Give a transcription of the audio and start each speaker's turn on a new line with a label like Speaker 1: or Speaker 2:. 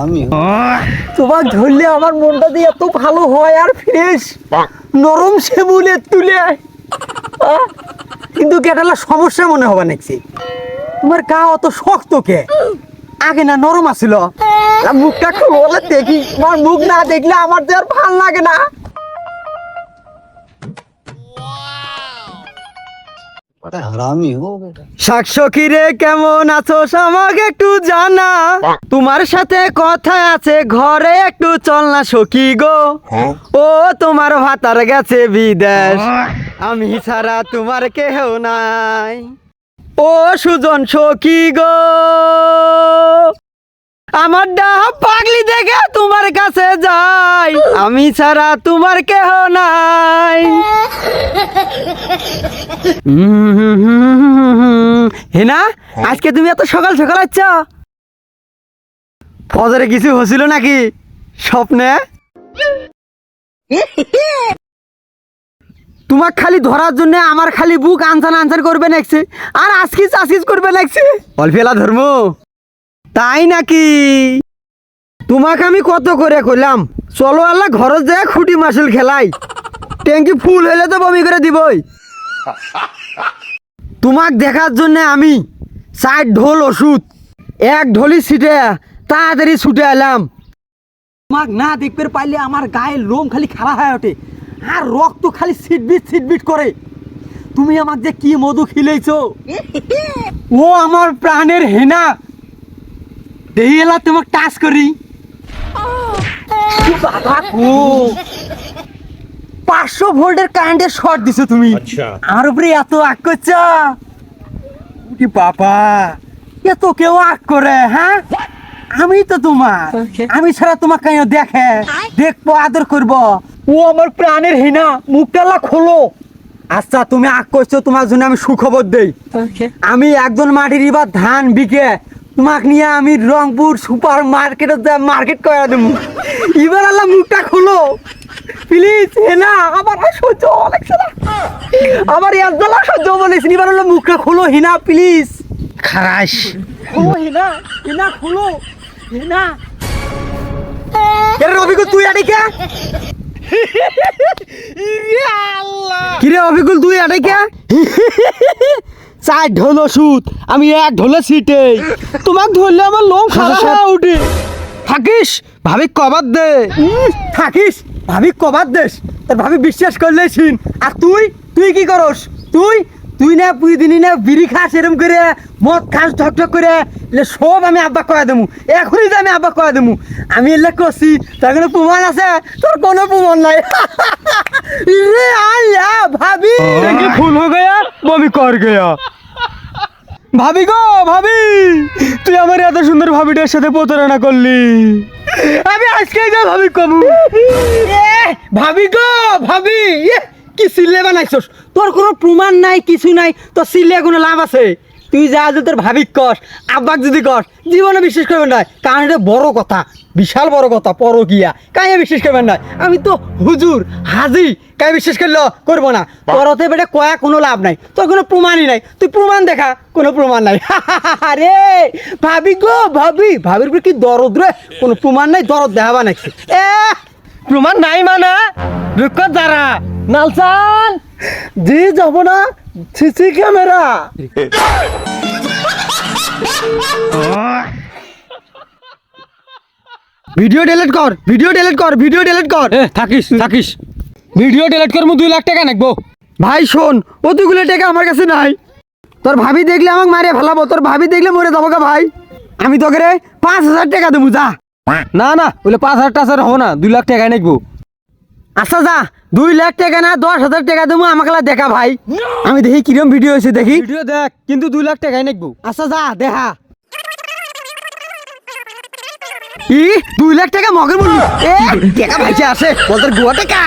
Speaker 1: হারামি
Speaker 2: তোমার ধরলে আমার মনটা দিয়ে এত ভালো হয় আর ফ্রেশ। নরম সেবুলে তুলে কিন্তু কেটালা সমস্যা মনে হবে নাকি তোমার কা অত শক্ত কে? আগে না নরম আছিল? মুখটা খুব দেখি। তোমার মুখ না দেখলে আমার তো আর ভালো লাগে না।
Speaker 1: বড় হারামি হো বেটা
Speaker 2: সাক্ষী রে কেমন আছো আমাকে একটু জানা। তোমার সাথে কথা আছে ঘরে একটু চল না সখী গো। ও তোমার ভাতার গেছে বিদেশ। আমি ছাড়া তোমার কেহ নাই। ও সুজন সখী গো। আমার ডাহা পাগলি দেখে তোমার কাছে যাই। আমি ছাড়া তোমার কেহ নাই। হেনা আজকে তুমি এত সকাল সকাল আচ্ছা ফজরে কিছু হছিল নাকি স্বপ্নে তোমাক খালি ধরার জন্য আমার খালি বুক আনসার আনসার করবে নাকছে আর আজকিস আজকিস করবে নাকছে অল্পেলা ধর্ম তাই নাকি তোমাকে আমি কত করে করলাম চলো আল্লাহ ঘরত যায় খুঁটি মাসুল খেলাই ট্যাঙ্কি ফুল হলে তো বমি করে দিবই তোমাক দেখার জন্য আমি চার ঢোল ওষুধ এক ঢোলি ছিটে তাড়াতাড়ি ছুটে এলাম। তোমাক না দেখতে পাইলে আমার গায়ের লোম খালি খাড়া হয়ে ওঠে আর রক্ত খালি ছিটবিট ছিটবিট করে। তুমি আমার যে কি মধু খিলেইছো? ও আমার প্রাণের হেনা। দেহি এলা তোমাক টাচ করি। বাবা গো পাঁচশো ভোল্টের কারেন্টের শর্ট দিছো তুমি। আমার উপরে এত আগ করছ? উটি বাবা এত কেউ আগ করে হ্যাঁ? আমি তো তোমার। আমি ছাড়া তোমার কেন দেখে দেখব আদর করব। ও আমার প্রাণের হিনা মুখটালা খোলো। আচ্ছা তুমি আগ করছ তোমার জন্য আমি সুখবর দেই। আমি একজন মাটির এবার ধান বিকে তোমাকে নিয়ে আমি রংপুর সুপার মার্কেটে মার্কেট করে দেবো। এবার আল্লাহ মুখটা খোলো। প্লিজ হেনা আমার আর সহ্য সারা আমার বলিস এবার হলো মুখটা খোলো হিনা প্লিজ খারাস। খোলো হিনা হিনা খোলো হিনা। এর তুই আড়ে কিরে অভিকুল তুই কে? চার ঢোল ওষুধ আমি এক ঢোলে সিটে তোমাক ধরলে আমার লোম খারাপ হয়ে উঠে। থাকিস ভাবি কবার দে। থাকিস ভাবি কবার দেশ তোর ভাবি বিশ্বাস করলে ছিন। আর তুই তুই কি করস? তুই তুই না পুই দিনই না বিড়ি খাস এরম করে মদ খাস ঠক ঠক করে এলে সব আমি আব্বা কয়া দেবো এখনই যে আমি আব্বা কয়া দেবো আমি এলে করছি তার কোনো প্রমাণ আছে? তোর কোনো প্রমাণ নাই। রে আল্লাহ ভাবি! ফুল হয়ে গয়া বমি কর গয়া। ভাবি গো ভাবি! তুই আমার এত সুন্দর ভাবিটার সাথে প্রতারণা করলি। আমি আজকে যা ভাবি কমু। এ, ভাবি গো ভাবি। কি সিলে বানাইছস? তোর কোনো প্রমাণ নাই কিছু নাই তোর সিলে কোনো লাভ আছে? তুই যা যে তোর ভাবি কস আব্বাক যদি কস জীবনে বিশ্বাস করবেন না। কারণ এটা বড় কথা বিশাল বড় কথা পরকিয়া। কাইয়া বিশ্বাস করবেন না। আমি তো হুজুর হাজি কাই বিশ্বাস করল করব না। তোরতে বেটে কয়া কোনো লাভ নাই। তোর কোনো প্রমাণই নাই। তুই প্রমাণ দেখা কোনো প্রমাণ নাই। আরে ভাবি গো ভাবি। ভাবির উপরে কি দরদ রে? কোনো প্রমাণ নাই দরদ দেখাবা নাকি এ প্রমাণ নাই মানে? দুঃখ যারা। নালসান! জি যাব না। CC camera. ভিডিও ডিলিট কর ভিডিও ডিলিট কর ভিডিও ডিলিট কর।
Speaker 3: এ থাকিস থাকিস। ভিডিও ডিলিট করব দুই লাখ টাকা নাকবো।
Speaker 2: ভাই শোন অতগুলো টাকা আমার কাছে নাই। তোর ভাবি দেখলে আমাকে মারে ফেলাবো তোর ভাবি দেখলে মরে যাব গা ভাই। আমি তোকে রে পাঁচ হাজার টাকা দেবো যা।
Speaker 3: না না বলে পাঁচ হাজার টাকা হবে না দুই লাখ টাকা নাকবো।
Speaker 2: আচ্ছা যা দুই লাখ টাকা না দশ হাজার টাকা দেবো আমাকে দেখা ভাই। আমি দেখি কিরম ভিডিও হয়েছে দেখি।
Speaker 3: ভিডিও দেখ কিন্তু দুই লাখ টাকাই নাকবো।
Speaker 2: আচ্ছা যা দেখা। ই দুই লাখ টাকা মগের বললি এ টাকা ভাইছে আছে বলতে গোয়া টাকা।